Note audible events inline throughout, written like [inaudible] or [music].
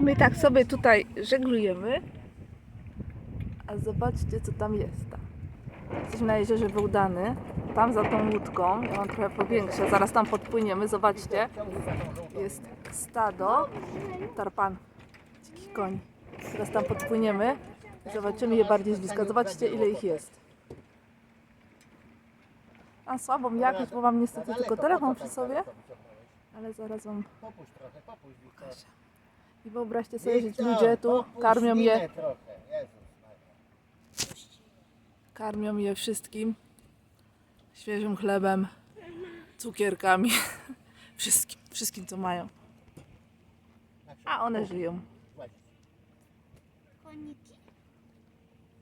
My tak sobie tutaj żeglujemy. A zobaczcie, co tam jest. Jesteśmy na jeziorze Wołdany. Tam za tą łódką, ja mam trochę powiększe, zaraz tam podpłyniemy, zobaczcie. Jest stado tarpan, dzikich koni. Teraz tam podpłyniemy i zobaczymy je bardziej z bliska. Zobaczcie, ile ich jest. Mam słabą jakość, bo mam niestety tylko telefon przy sobie, ale zaraz wam pokażę. I wyobraźcie sobie, że ci ludzie tu karmią je minę trochę. Jezus Maria. Karmią je wszystkim. Świeżym chlebem, cukierkami. [laughs] Wszystkim, wszystkim co mają. A one żyją. Właśnie. Koniki?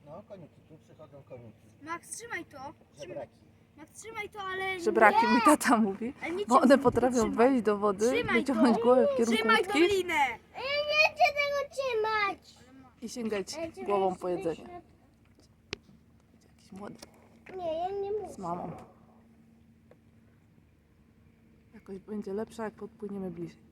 No, koniki, tu przychodzą koniki. Max, trzymaj to. Trzymaj, Żebraki. Max, trzymaj to, ale Żebraki nie. mój tata mówi. Ale nie Bo one potrafią trzymaj. wejść do wody, Trzymaj wyciągnąć to. głowę w kierunku Trzymaj łódki Dolinę. Ja nie chcę tego trzymać. i sięgać głową po jedzenie. Jakiś młody Nie, ja nie muszę. z mamą. Jakoś będzie lepsza, jak podpłyniemy bliżej.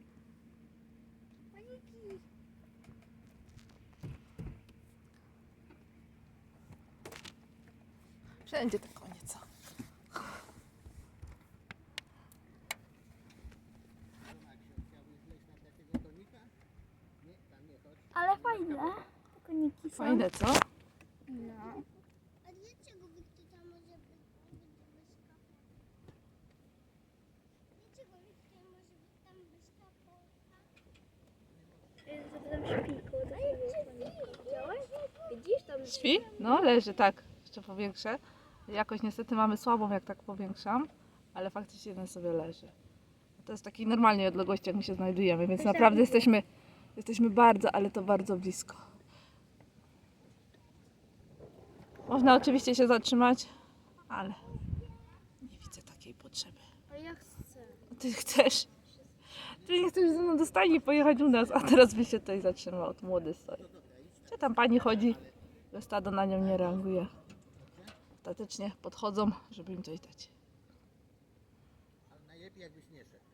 Wszędzie te konie, co? Ale fajne. Koniki są. Fajne, co? No. A dlaczego Wiktor tam może być bez kapu? Dlaczego Wiktor może być tam bez tam? Śpi? No, leży tak. Jeszcze powiększę. Jakoś niestety mamy słabą, jak tak powiększam, ale faktycznie jeden sobie leży. To jest takiej normalnej odległości, jak my się znajdujemy, więc naprawdę jesteśmy, jesteśmy bardzo, ale to bardzo blisko. Można oczywiście się zatrzymać, ale nie widzę takiej potrzeby. A ja chcę. Ty chcesz? Ty nie chcesz ze mną do stajni pojechać u nas, a teraz by się tutaj zatrzymał, to młody stoi. Czy tam pani chodzi, że stado na nią nie reaguje. Ostatecznie podchodzą, żeby im coś dać. Ale najlepiej jakbyś nie szedł.